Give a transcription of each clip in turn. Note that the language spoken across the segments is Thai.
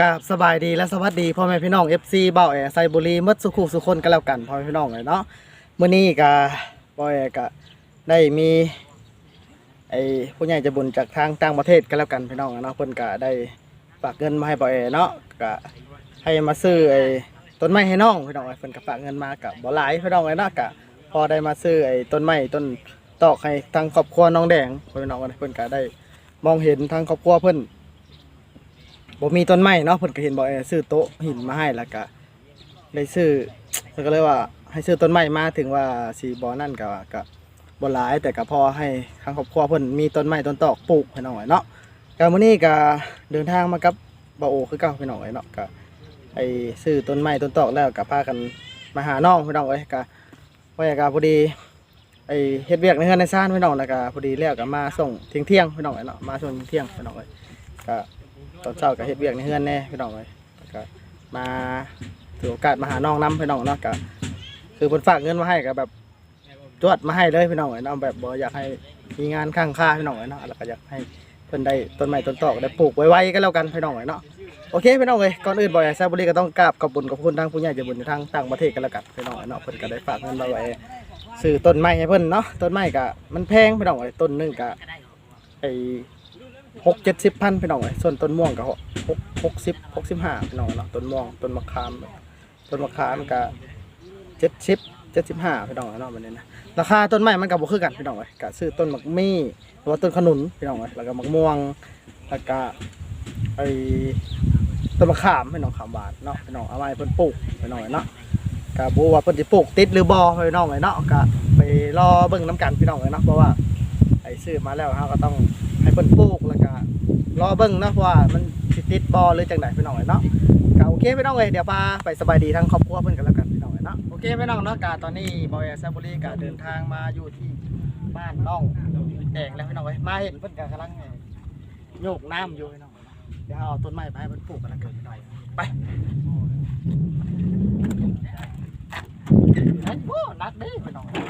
กราบสบายดีและสวัสดีพ่อแม่พี่น้อง FC เบาแอไซบุรีหมดสุขุสุคนกันแล้วกันพ่อแม่พี่น้องเลยเนาะเมื้อนี้ก็บ่แอก็ได้มีไอ้ผู้ใหญ่จะบุญจากทางต่างประเทศกันแล้วกันพี่น้องเนาะเพิ่นก็ได้ฝากเงินมาให้บ่แอเนาะก็ให้มาซื้อไอ้ต้นไม้ให้น้องพี่น้องเอ้ยเพิ่นก็ฝากเงินมาก็บ่หลายพี่น้องเลยเนาะก็พอได้มาซื้อไอ้ต้นไม้ต้นตอกให้ทางครอบครัวน้องแดงพ่อแม่พี่น้องเอ้ยเพิ่นก็ได้มองเห็นทางครอบครัวเพิ่น บ่มีต้นไม้เนาะเพิ่นก็เห็นบ่เออซื้อโต๊ะหินมาให้แล้วก็ได้ซื้อเพิ่นก็เลยว่าให้ซื้อต้นไม้มาถึงว่าสิบ่นั่นก็ว่าก็บ่หลายแต่ก็พอให้ทางครอบครัวเพิ่นมีต้นไม้ต้นตอกปลูกให้น้องไว้เนาะก็มื้อนี้ก็เดินทางมากับบ่โอคือเก่าพี่น้องไว้เนาะก็ไอ้ซื้อต้นไม้ต้นตอกแล้วก็พากันมาหาน้องพี่น้องเอ้ยก็ว่าก็พอดีไอ้เฮ็ดเวียกในเฮือนในซ่านพี่น้องแล้วก็พอดีแล้วก็มาส่งเที่ยงๆพี่น้องเอ้ยเนาะมาส่งเที่ยงพี่น้องเอ้ยก็ ตอนเช้าก็เฮ็ดเวียกในเฮือนแน่พี่น้องเลยก็มาถือโอกาสมาหาน้องน้ำพี่น้องเนาะก็คือเพิ่นฝากเงินมาให้ก็แบบจวดมาให้เลยพี่น้องเลยเนาะแบบบ่อยากให้มีงานข้างค่าพี่น้องเลยเนาะแล้วก็อยากให้เพิ่นได้ต้นไม้ต้นตอกได้ปลูกไว้ๆก็แล้วกันพี่น้องเลยเนาะโอเคพี่น้องเลยก่อนอื่นบ่อยแซบุรีก็ต้องกราบขอบคุณขอบคุณทางผู้ใหญ่ใจบุญทางต่างประเทศกันแล้วกันพี่น้องเนาะเพิ่นก็ได้ฝากเงินมาไว้ซื้อต้นไม้ให้เพิ่นเนาะต้นไม้ก็มันแพงพี่น้องเลยต้นหนึงก็ไอ หกเจ็ดสิบพันพี่น้องเลยส่วนต้นม่วงก็หกหกสิบหกสิบห้าพี่น้องเนาะต้นม่วงต้นมะขามต้นมะขามก็เจ็ดสิบเจ็ดสิบห้าพี่น้องเนาะมันนี้นะราคาต้นไม้มันก็บ่คือกันพี่น้องเลยก็ซื้อต้นมะมี่หรือว่าต้นขนุนพี่น้องเลยแล้วก็มะม่วงแล้วก็ไอ้ต้นมะขามพี่น้องขามหวานเนาะพี่น้องเอาไว้เพิ่นปลูกพี่น้องเลยเนาะก็บ่ว่าเพิ่นสิปลูกติดหรือบ่พี่น้องเลยเนาะก็ไปรอเบิ่งน้ำกันพี่น้องเลยเนาะเพราะว่าไอ้ซื้อมาแล้วเฮาก็ต้อง ให้เพิ่นปลูกแล้วก็รอเบิ่งนะว่ามันสิติดบ่หรือจังไดพี่น้องเอ้ยเนาะก็โอเคพี่น้องเอ้ยเดี๋ยวพาไปสบายดีทั้งครอบครัวเพิ่นกันแล้วกันพี่น้องเอ้ยเนาะโอเคพี่น้องเนาะก็ตอนนี้บอยแซบุรีก็เดินทางมาอยู่ที่บ้านน้องแดงแล้วพี่น้องเอ้ยมาเห็นเพิ่นก็กำลังโยกน้ำอยู่พี่น้องเอ้ยเนาะเดี๋ยวเอาต้นไม้ไปให้เพิ่นปลูกกันแล้วกันพี่น้องเอ้ยไปไอ้โบ้นัดเด้พี่น้องเอ้ย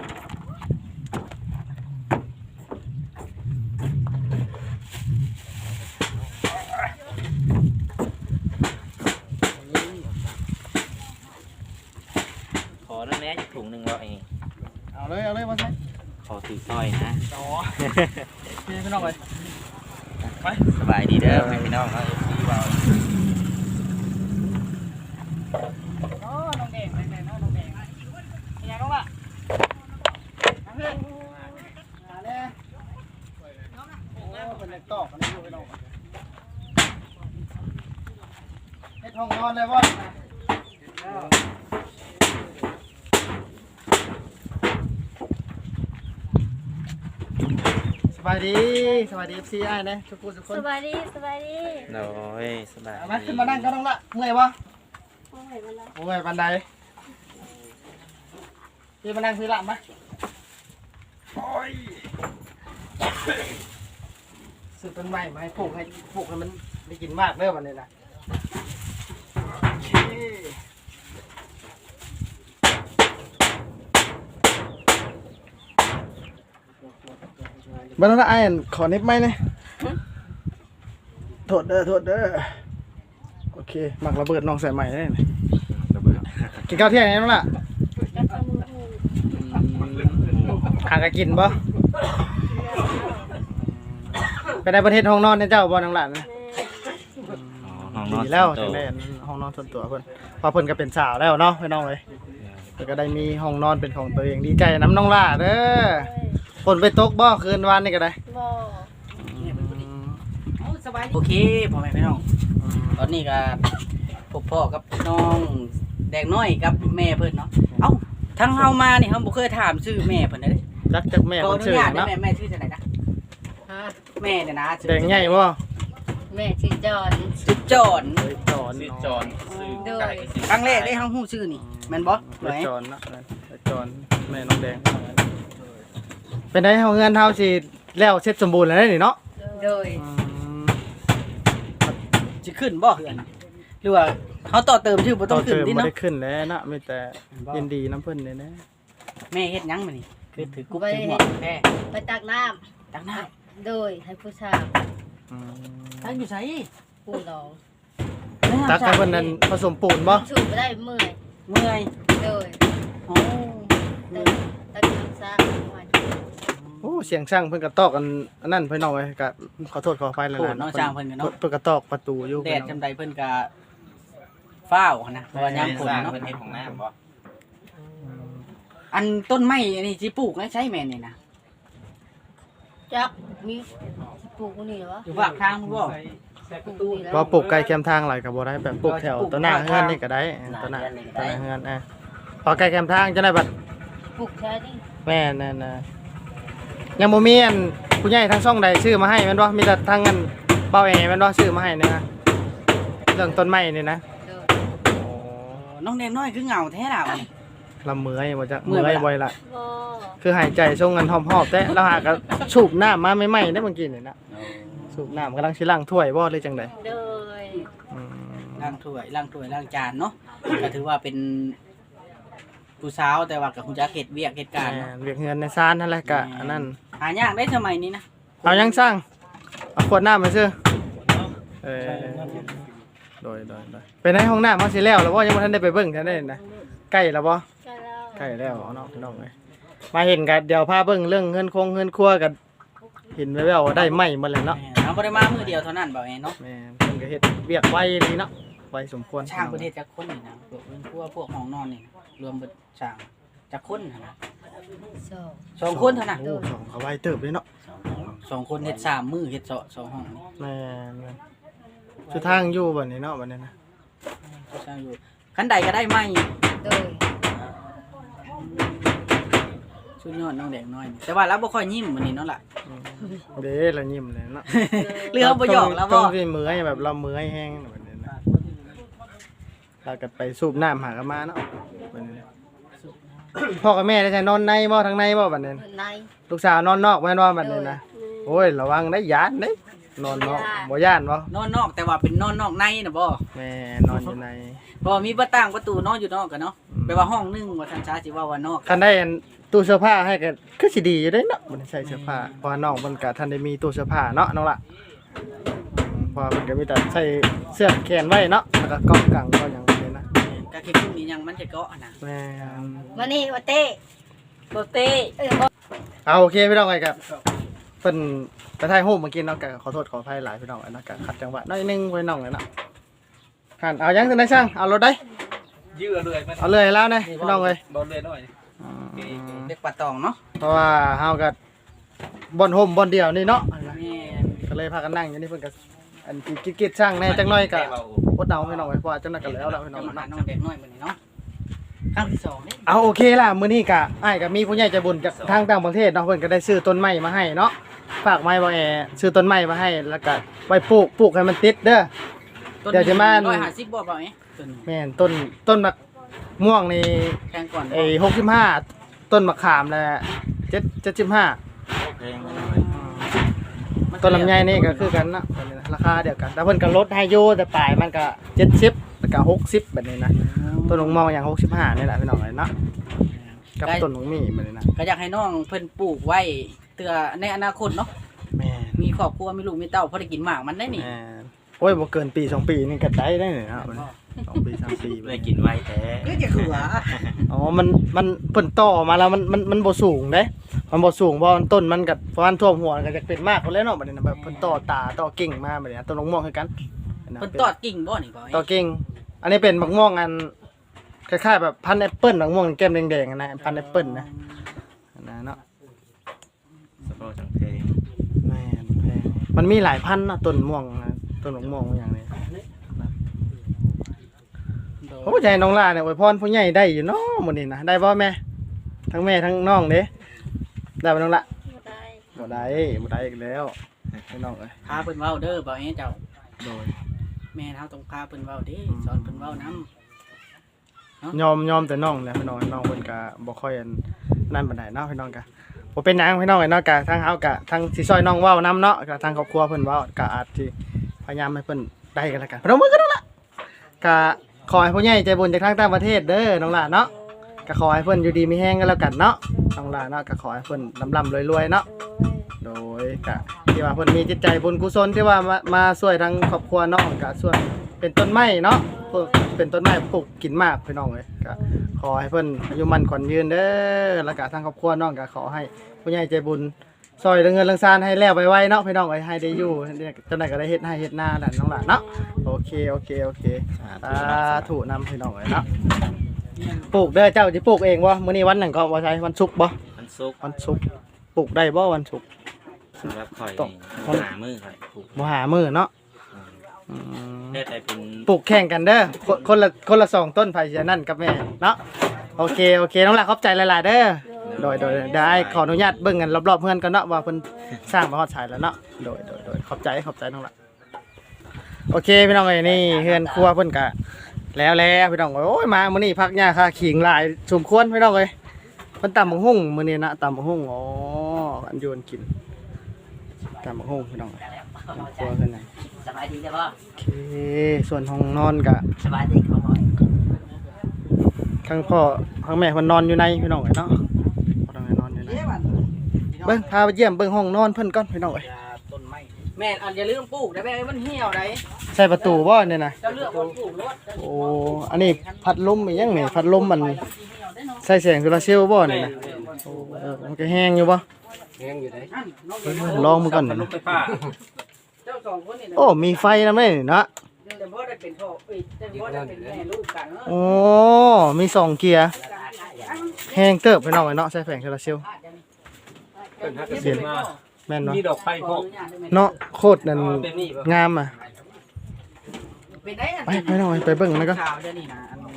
ขอ นั่นแหละถุงหนึ่งเราเองเอาเลยเอาเลยมาใส่ขอถือสร้อยนะอ๋อพี่พี่น้องเลยไปสบายดีเด้อให้พี่น้องเนาะเอฟซีเราอ๋อน้องแดงน้องแดงน้องแดงเป็นยังน้องล่ะน้องเพื่อนมาเลยโอ้เป็นเล็กตอกอันนี้อยู่ไปน้องเฮ็ดห้องนอนเลยบ่ายดีสบายดี FC อ้ายนะทุกคนทุกคนสบายดีสบายดีโอ้ยสบายเอามาขึ้นมานั่งก็ต้องละเมื่อยบ่โอ้ยมันละโอ้ยบันไดพี่มานั่งซื้อละมาโอ้ยซื้อต้นไม้มาให้ปลูกให้ปลูกให้มันได้กินมากเด้อวันนี้นะโอเค บันนั้นไอ้ายขอเน็บไหมเนี่ยโทษเด้อโทษเด้อโอเคหมักระเบิดน้องใส่ใหม่ได้ไหมกินข้าวเที่ยงไงน้องล่ะแล้วก็มือหูหากกินบ่ไปในประเทศห้องนอนในเจ้าบ่น้องหลานนะห้องนอนดีแล้วส่จันงตัได้ห้องนอนส่วนตัวเพิ่นเพอเพิ่นก็เป็นสาวแล้วเนาะพี่น้องเอ้ยเพิ่นก็ได้มีห้องนอนเป็นของตัวเองดีใจน้ำน้องล่าเด้อ ฝนไปตกบ่คืนวานนี่ก็ได้บ่โอเคพ่อแม่พี่น้อง ตอนนี้ก็พบพ่อกับน้องแดงน้อยกับแม่เพิ่นเนาะ เอ้าทั้งเฮามานี่เฮาบ่เคยถามชื่อแม่เพิ่นเลยจักจักแม่ขอคอนนุชื่อญาตเนาะแม่แม่ชื่อจังไดนะแม่เนี่ยนะชื่อแดงใหญ่บ่แม่ชื่อจอนชื่อจอนเฮ้ยจอนซื้อจอนซื้อโดยไก่ซื้อครั้งแรกได้เฮาฮู้ชื่อนี่แม่นบ่เฮ้ยไหนจอนเนาะเฮ้ยจอนแม่น้องแดง เป็นไดเฮาเงินเฮาสิแล้วเสร็จสมบูรณ์แล้วนี่เนาะโดยอืม สิขึ้นบ่เฮือนหรือว่าเฮาต่อเติมชื่อบ่ต้องขึ้นเติมดิบ่เนาะได้ขึ้นแล้วนะมีแต่ยินดีน้ำเพิ่นเนี่ยนะแม่เฮ็ดหยังมานี่คือถือกุ๊บถือหมวกแท้ไปตักน้ตักน้ำำโดยให้ผู้ชายอืมตั้งอยู่ไสผู้น้องโอ้ตักให้เพิ่นนั้นผสมปูนบ่ถูกไม่ได้เมื่อยเมื่อยเลยโอ้ แต่แต่กินซ่าวัน โอ้ เสียงช่างเพิ่นก็ตอกอันอันนั้นเพิ่นเอาไว้ก็ขอโทษขออภัยหลายโหๆเนาะจ้างเพิ่นกันเนาะ เพิ่นก็ตอกประตูอยู่แดดจำใดเพิ่นก็ฟ้าวนะเพราะว่ายามฝนสร้างเนาะเพิ่นเฮ็ดของน้ำบ่อันต้นไม้อันนี้สิปลูกให้ใช้แม่นนี่นะจักมีปลูกนี่เหรออยู่ภาคทางมึงบ่ปลูกนี่แล้วว่าปลูกไกลแคมทางหลายก็บ่ได้แบบปลูกแถวต้นหน้าเฮือนนี่ก็ได้ต้นหน้าต้นหน้าเฮือนอะพอไกลแคมทางจะได้บัดปลูกแค่นี้แม่นนั่นน่ะ ยังบ่มีอันผู้ใหญ่ทางช่องใดชื่อมาให้แม่นบ่มีแต่ทางอันเป้าแอแม่นบ่ชื่อมาให้เนี่ยนะเรื่องต้นไม้นี่นะเลยน้องแดงน้อยคือเหงาแท้ล่ะมันลำเมื่อยบ่จักเมื่เมื่อยอยไหมล่ะ บ่อยละบ่คือหายใจช่วงกันหอบๆแต่เราหาก็สูบน้ำมาใหม่ๆได้เมื่อกี้นี่นะสูบน้ำกำลังสิล้างถ้วยบ่หรือจังไดเลยอืม ล้างถ้วยล้างถ้วยล้างจานเนาะก็ถือว่าเป็น ผู้สาวแต่ว่ากับคุณจักเฮ็ดเวียกเฮ็ดการแม่เนาะนเวียกเงินในซานนั่นแหละกะอันนั้นหายากได้สมัยนี้นะเอายังสร้างเอาขวดน้ำมาซื้อเออโดยโดยโดยไปในห้องน้ำมาสิแล้วแล้วบ่ยังบ่ทันได้ไปเบิ่งทันได้นะใกล้แล้วบ่ใช่แล้วใกล้แล้วเนาะพี่น้องเอ้ยมาเห็นกันเดี๋ยวพาเบิ่งเรื่องเงินคงเงินครัวกันเห็นแว่วๆว่าได้ไหมหมดเลยเนาะแม่นเอาบ่ได้มามือเดียวเท่านั้นบ่แม่นเนาะแม่นเพิ่นก็เฮ็ดเวียกไวเลยเนาะไวสมควรช่างประเทศจักคนนี่นะพวกเพิ่นพวกพวกห้องนอนนี่นะรวมเบิด ช่างจักคนนะนะสองสองคนเท่านั้นโอ้สองเขาไวเติบเลยเนาะสองคนเฮ็ดสามมือเฮ็ดสองสองห้องนี่แม่นแม่นสุดทางอยู่บัดนี้เนาะบัดนี้นะช่างอยู่คันใดก็ได้ไหมเลยชุดยอดน้องแดงน้อยนี่แต่ว่าเราบ่ค่อยยิ้มมื้อนี้เนาะล่ะ อืมเด้เรายิ้มเลยเนาะ เรือบ่หยอกแล้วต้บ่องที่มือยแบบเรามือยแห้งบัดนี้นะเราก็ไปสูบน้ำหากันมาเนาะบัดนี้นะ พ่อกับแม่ได้ใช้นอนในบ่ทางในบ่บัดนี้ในลูกสาวนอนนอกแม่นว่าบัดนี้นะโอ้ยระวังได้ยานเด้นอนนอกบ่ย่านบ่นอนนอกแต่ว่าเป็นนอนนอกในน่ะบ่แม่นอนอยู่ในบ่มีประต่างประตูนอนอยู่นอกกันเนาะแปลว่าห้องหนึงว่าทางช้าสิว่าว่านอกคันได้อันตู้เสื้อผ้าให้ก็คือสิดีอยู่เด้เนาะบ่ได้ใส่เสื้อผ้าเพราะว่าน้องเพิ่นก็ทันได้มีตู้เสื้อผ้าเนาะน้องล่ะอืมเพราะว่าเพิ่นก็มีแต่ใส่เสื้อแขนไว้เนาะแล้วก็กองกลางก็หยัง นี้นะก็คิดพรุ่งนี้ยังมันจะเกาะนะแม่นวันนี้วันเต้โรเต้เออบ่เอาโอเคพี่น้องไอ้ครับเพิ่นไปถ่ายรูปเมื่อกี้เนาะก็ขอโทษขออภัยหลายพี่น้องนะก็ขัดจังหวะน้อยหนึงไว้น้องเลยเนาะหันเอายังจังได๋ช่างเอารถได้ยื้อเลยมันเอาเลยแล้วนะพี่น้องเอ้ยบ่เลยหน่อยอืมเด็กปลาตองเนาะเพราะว่าเฮาก็บ่อนห่มบ่อนเดียวนี่เนาะ แม่ก็เลยพากันนั่งอยู่นี่เพิ่นก็อันที่กิ๊กๆช่างแหน่จังน้อยก็ อดเอาพี่น้องไว้เพราะว่าจังนั้นก็แล้วแล้วพี่น้น้อองงเนาะน้องเด็กน้อยมื้อนี้เนาะครั้งที่สองนี่เอาโอเคล่ะมื้อนี้ก็อ้ายก็มีผู้ใหญ่ใจบุญจากทางต่างประเทศเนาะเพิ่นก็ได้ซื้อต้นไม้มาให้เนาะฝากไม้บ่แอซื้อต้นไม้มาให้แล้วก็ไว้ปลูกปลูกให้มันติดเด้อ ต้นเดี๋ยวจะมาร้อยห้าสิบบ่เปล่าเอ๊ะต้นนี้แม่นต้นต้นมะม่วงนี่แพงก่อนบ่ไอ้65ต้นมะขามแล้ว7 75เพลงมันหน่อย ต้นลำไยนี่ก็คือกันเนาะตัวนี้นะราคาเดียวกัน แต่เพิ่นก็ลดให้อยู่แต่ปลายมันก็70แล้วก็60แบบนี้นะต้นหงมองอย่าง65นี่แหละพี่น้องเอ้ยเนาะกับต้นหงมีแบบนี้นะก็อยากให้น้องเพิ่นปลูกไว้เตือในอนาคตเนาะแม่นมีครอบครัวมีลูกมีเต้าพอได้กินหมากมันได้นี่แม่นโอ้ยบ่เกินปีสองปีนี่ก็ได้ได้เลยนะมันสองปีสามปีเลยกินไว้แท้ก็จะขัวอ๋อมันมันเพิ่นต่อมาแล้วมันมันมันบ่สูงเด้ มันบ่สูงเพราะมันต้นมันก็ประมาณท่วมหัวก็จะเป็นมากคนแล้วเนาะบัดนี้นะแบบเพิ่นต่อตาต่อกิ่งมาบัดนี้นะต้นมะม่วงคือกันนะเพิ่นตอดกิ่งบ่นี่บ่ต่อกิ่ง อันนี้เป็นมะม่วงอันคล้ายๆแบบพันธุ์แอปเปิ้ลมะม่วงแก้มแดงๆอะนะพันธุ์แอปเปิ้ลนะนะเนาะสโปรจังเพลงแม่นแพงมันมีหลายพันธุ์เนาะต้นม่วงนะต้นมะม่วงอย่างนี้โอ้ใจน้องล่าเนี่ยอวยพรผู้ใหญ่ได้อยู่เนาะมื้อนี้นะได้บ่แม่ทั้งแม่ทั้งน้องเด้ ได้บ่น้องละบ่ได้บ่ได้บ่ได้อีกแล้วพี่น้องเอ้ยพาเพิ่นเว้าเด้อบ่ให้เจ้าโดยแม่เฮาต้องพาเพิ่นเว้าเด้สอนเพิ่นเว้านำยอมยอมแต่น้องแหละพี่น้องน้องเพิ่นก็บ่ค่อยอันนั่นปานใดเนาะพี่น้องก็บ่เป็นหยังพี่น้องเอ้ยเนาะก็ทางเฮาก็ทางสิซอยน้องเว้านํเนาะก็ทางครอบครัวเพิ่นเว้าก็อาจสิพยายามให้เพิ่นได้กันแล้วกันพนมมือกันละก็ขอให้ผู้ใหญ่ใจบุญจากทางต่างประเทศเด้อน้องหลานเนาะ ก็ขอให้เพิ่นอยู่ดีมีแฮงกันแล้วกันเนาะน้องลาเนาะก็ขอให้เพิ่นร่ำๆรวยๆเนาะโดยกะที่ว่าเพิ่นมีจิตใจบุญกุศลที่ว่ามามาช่วยทางครอบครัวน้องกะช่วยเป็นต้นไม้เนาะปลูกเป็นต้นไม้ปลูกกินมากพี่น้องเลยก็ขอให้เพิ่นอายุมันขวัญยืนเด้อแล้วก็ทางครอบครัวน้องก็ขอให้ผู้ใหญ่ใจบุญซอยเรื่องเงินเรื่องซานให้แล้วไวๆเนาะพี่น้องเอ้ยให้ได้อยู่จังได๋ก็ได้เฮ็ดให้เฮ็ดหน้านั่นน้องหลานเนาะโอเคโอเคโอเคสาธุนำพี่น้องเอ้ยเนาะ ปลูกเด้อเจ้าสิปลูกเองบ่มื้อนี้วันหยังก็บ่ใช่วันศุกร์บ่มันซุกวันศุกร์ปลูกได้บ่วันศุกร์ สำหรับข่อยต้อง นี่หามือข่อยปลูกบ่หามื้อเนาะอืมได้แต่เป็นปลูกแข่งกันเด้อคนคนละคนละสองต้นไผ่เสียนั่นกับแม่เนาะโอเคโอเคน้องหลักขอบใจหลายๆเด้อโดยโดยได้ขออนุญาตเบิ่งกันรอบๆเพื่อนกันเนาะว่าเพิ่นสร้างมาฮอดฉายแล้วเนาะโดยโดยโดยขอบใจขอบใจน้องหลักโอเคพี่น้องเอ้ยนี่เฮือนครัวเพิ่นกะ แล้วแล้วพี่น้องเอ้ยโอ้ยมามื้อนี้พักหญ้าค่าขิงหลายสมควรพี่น้องเอ้ยเพิ่นตำบักหุ่งมื้อนี้นะตำบักหุ่งอ๋ออันโยนกินตำบักหุ่งพี่น้องเอ้ยครัวเพิ่นน่ะสบายดีจ้ะพ่อโอเคส่วนห้องนอนกะสบายดีครับพ่อทั้งพ่อทั้งแม่เพิ่นนอนอยู่ในพี่น้องเอ้ยเนาะพ่อทั้งแม่นอนอยู่ในเบิ่งพาไปเยี่ยมเบิ่งห้องนอนเพิ่นก่อนพี่น้องเอ้ยต้นไม้ แม่นอันอย่าลืมปลูกได้แม่มันเหี่ยวได้ใส่ประตูบ่เนี่ยนะเจ้าเลือกคนปลูกรถโอ้อันนี้พัดลมอีหยังนี่พัดลมมันใส่แสงโซลาร์เซลล์บ่เนี่ยนะโอ้เออมันก็แห้งอยู่บ่ลองมือก่อนลูกไฟฟ้าเจ้าสองคนนี่นะโอ้มีไฟนะแม่นี่เนาะแต่พ่อได้เป็นพ่อเอ้ยแต่พ่อได้เป็นแม่ลูกกันเนาะโอ้มีสองเกียร์แห้งเติบพี่น้องเอ้ยเนาะใส่แสงโซลาร์เซลล์ เป็นฮักเสียมา แม่นเนาะมีดอกไฟพวกเนาะโคตรนั่นเป็นนี่บ่งามอะ เป็นได้ไปไปหน่อยไปเบิ่งนะก็ข่าวเดี๋ยวนี้นะอันนี้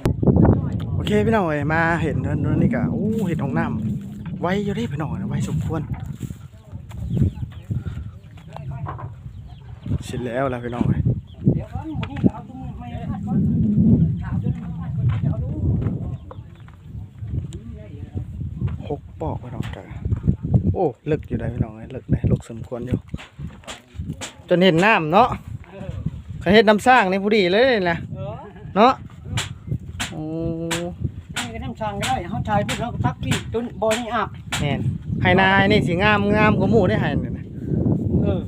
โอเคพี่น้องเอ้ยมาเห็นนั่นนี่ก็โอ้เห็นห้องน้ำไว้อยู่เด้พี่น้องนะไว้สมควรเสร็จแล้วล่ะพี่น้องเอ้ยเดี๋ยวก่อนบ่นี่เอาตรงนี้ไม่พลาดก่อนข่าวจนมันพลาดก่อนเดี๋ยวเอาดูหกปอกพี่น้องจ้ะ โอ้ลึกอยู่ได้พี่น้องเอ้ยลึกเลยลึกสมควรอยู่ จนเห็นน้ำเนาะเขาเฮ็ดน้ำสร้างนี่ผู้ดีเลยนะเออเนาะโอ้นี่ก็น้ำชางก็ได้เขาชายพี่เราก็พักพี่ตุนบ่อนี่อาบแม่นไฮนานี่สิงามงามกว่าหมู่ได้ไฮนี่นะเออ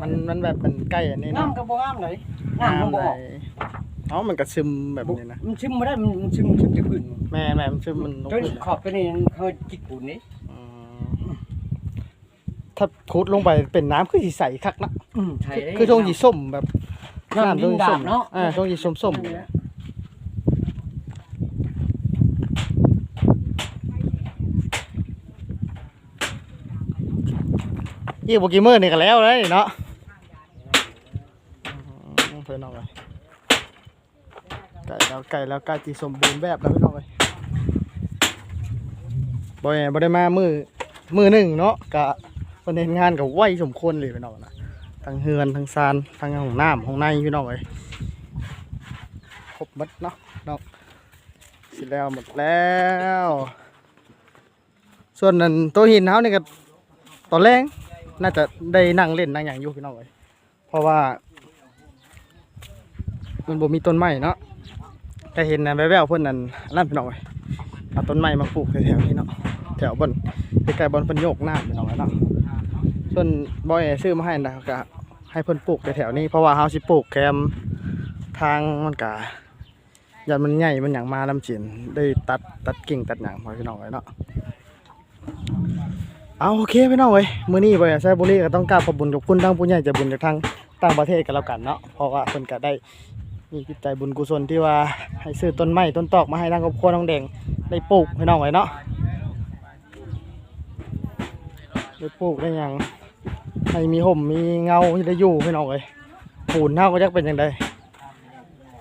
มันมันแบบมันใกล้อันนี้น้ำเนาะก็บ่งามเลยน้ำก็บ่ออกเลยเอ้ามันก็ซึมแบบนี้นะ มันซึมบ่ได้ มันซึมซึมที่พื้นแม่แม่มันซึมมันลงจนพื้นขอบตัวนี้เขาจิกปูนนี่อืม ถ้าขุดลงไปเป็นน้ำคือสีใสคักนะอืมใช่คือช่วงสีส้มแบบน้ำดินช่วงสีดาส้บมเนาะอ่าช่วงสีส้มส้มอีกบกี่มื้อนี่ก็แล้วเลยเนาะอืมเพื่อนน้องเลยไก่แล้วไก่แล้วไก่ที่สมบูรณ์แบบแล้วพี่น้องเลยบ่อยบ่ได้มามือมือหนึ่งเนาะกะ ประเด็นงานกับไหวสมควรเลยพี่น้องนะทั้งเฮือนทั้งซานทั้งห้องน้ำห้องในพี่น้องเลยครบหมดเนาะเนาะสิแล้วหมดแล้ว ส่วนนั้นตัวหินเฮานี่ก็ตอนแรกน่าจะได้นั่งเล่นนั่งอย่างอยู่พี่น้องเลยเพราะว่ามันบ่มีต้นไม้เนาะแต่เห็นนะแววๆเพิ่นนั่นนั่นพี่น้องเอ้ยเอาต้นไม้มาปลูกแถวๆนี้เนาะแถวบนใกล้ๆบนพิ่นโยกหน้ำพี่น้องเอ้ยเนาะ ส่วนบอยซื้อมาให้นะก็ให้เพิ่นปลูกแถวๆนี้เพราะว่าเฮาสิปลูกแคมทางมันก็ยันมันใหญ่มันหยังมาลำจีนได้ตัดตัดกิ่งตัดหยังพอพี่น้องเอ้ยเนาะเอาโอเคพี่น้องเอ้ยมื้อนี้บอยไซบุรีก็ต้องกราบขอบคุณขอบคุณทั้งผู้ใหญ่ใจบุญจากทางต่างประเทศกันแล้วกันเนาะเพราะว่าเพิ่นก็ได้มีจิตใจบุญกุศลที่ว่าให้ซื้อต้นไม้ต้นตอกมาให้ทางครอบครัวน้องแดงได้ปลูกให้น้องไว้เนาะได้ปลูกได้ยัง ให้มีห่มมีเงาได้อยู่ให้น้องไว้ปูนเท่าก็จะเป็นยังไง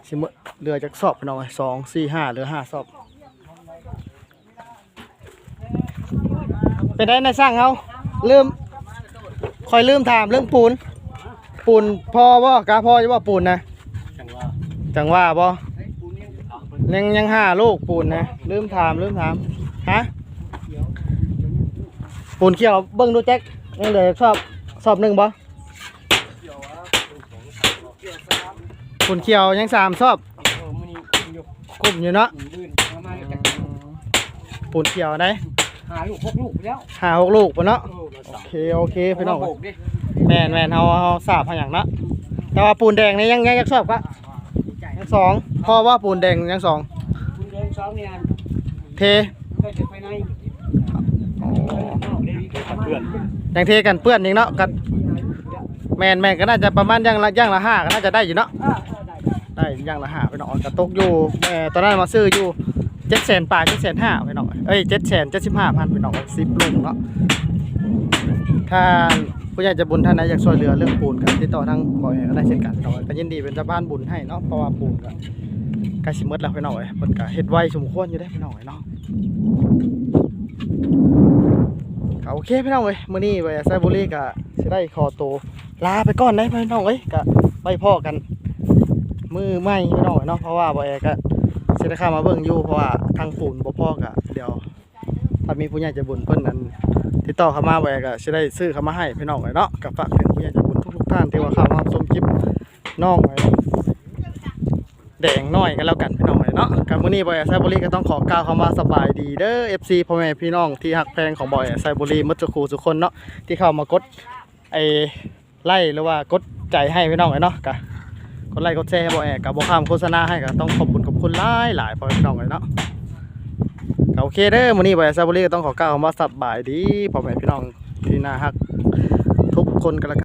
สิเมื่อเรือจากสอบให้น้องไว้สองสี่ห้าเหลือห้าสอบ เป็นได้ในสร้างเขาลืมคอยลืมถามเรื่องปูน ปูนพ่อบ่กาพ่อจะว่าปูนนะจังว่าบ่ยังยังห้าลูกปูนนะลืมถามลืมถามฮะปูนเขียวเบิ้งดูแจ็คยังเหลือชอบ สอบหนึ่งบ่ปูนเขียวยังสามชอบเออมื้อนี้อยู่กลุ่มอยู่เนาะลื่นประมาณจะปูนเขียวได้หาลูกพกลูกแล้วห้าหกลูกปะเนาะเออโอเคโอเคพี่น้องโบกดิแมนแมนเอาเอาสาบให้อย่างเนาะแต่ว่าปูนแดงนี่ยังยังยังชอบก็ใจสองพ่อว่าปูนแดงยังสองคุณแดงสองเนี่ยเทก็จะไปในอ๋อน อยเพื่อนยังเทกันเปื้อนอีกเนาะกันแมนแมนก็น่าจะประมาณย่างละย่างละห้าก็น่าจะได้อยู่เนาะได้ย่างละห้าไปเนาะกระตกอยู่เอ่ตอนนั้นมาซื้ออยู่เจ็ดแสนปลายเจ็ดแสนห้าไปเนาะเอ้ยเจ็ดแสนเจ็ดสิบห้าพันไปเนาะสิบลูกเนาะถ้าผู้ใหญ่จะบุญท่านใดอยากช่วยเหลือเรื่องปูนก็ติดต่อทางบ่อยก็ได้เช่นกันเนาะก็ยินดีเป็นเจ้าบ้านบุญให้เนาะเพราะว่าปูนก็ใกล้สิมดแล้วไปเนาะเอ้ยเพิ่นก็เฮ็ดไวสมควรอยู่ได้ไปเนาะเอ้ยเนาะ ก็โอเคพี่น้องเอ้ยมื้อนี้ไว้ไซบุรีก็สิได้ขอตัวลาไปก่อนได้พี่น้องเอ้ยก็ไปพ่อกันมือไหม้พี่น้องเอ้ยเนาะเพราะว่าบ่แอก็สิได้ข้ามาเบิ่งอยู่เพราะว่าทางปูนบ่พอก็เดี๋ยวถ้ามีผู้ใหญ่ใจบุญเพิ่นนั้นติดต่อเข้ามาบ่แอก็สิได้ซื้อเข้ามาให้พี่น้องเอ้ยเนาะก็ฝากถึงผู้ใหญ่ใจบุญทุกๆท่านที่ว่าเข้ามาชมคลิปน้องไว้แดงน้อยกันแล้วกันพี่น้อง เนาะกับมื้อนี้บ่แอไซบุรีก็ต้องขอกล่าวคำว่าสบายดีเด้อ FC พ่อแม่พี่น้องที่ฮักแพงของบ่แอไซบุรีหมดทุคู่ทุกคนเนาะที่เข้ามากดไอไล่หรือว่ากดใจให้พี่น้องเอ้ยเนาะก็กดไลค์กดแชร์ให้บ่แอกกับบ่ข้ามโฆษณาให้ก็ต้องขอบคุณขอบคุณหลายหลายพ่อแม่พี่น้องเลยเนาะก็โอเคเด้อมื้อนี้บ่แอซบุรีก็ต้องขอกล่าวคำว่าสบายดีพ่อแม่พี่น้องที่น่าฮักทุกคนกันละกัน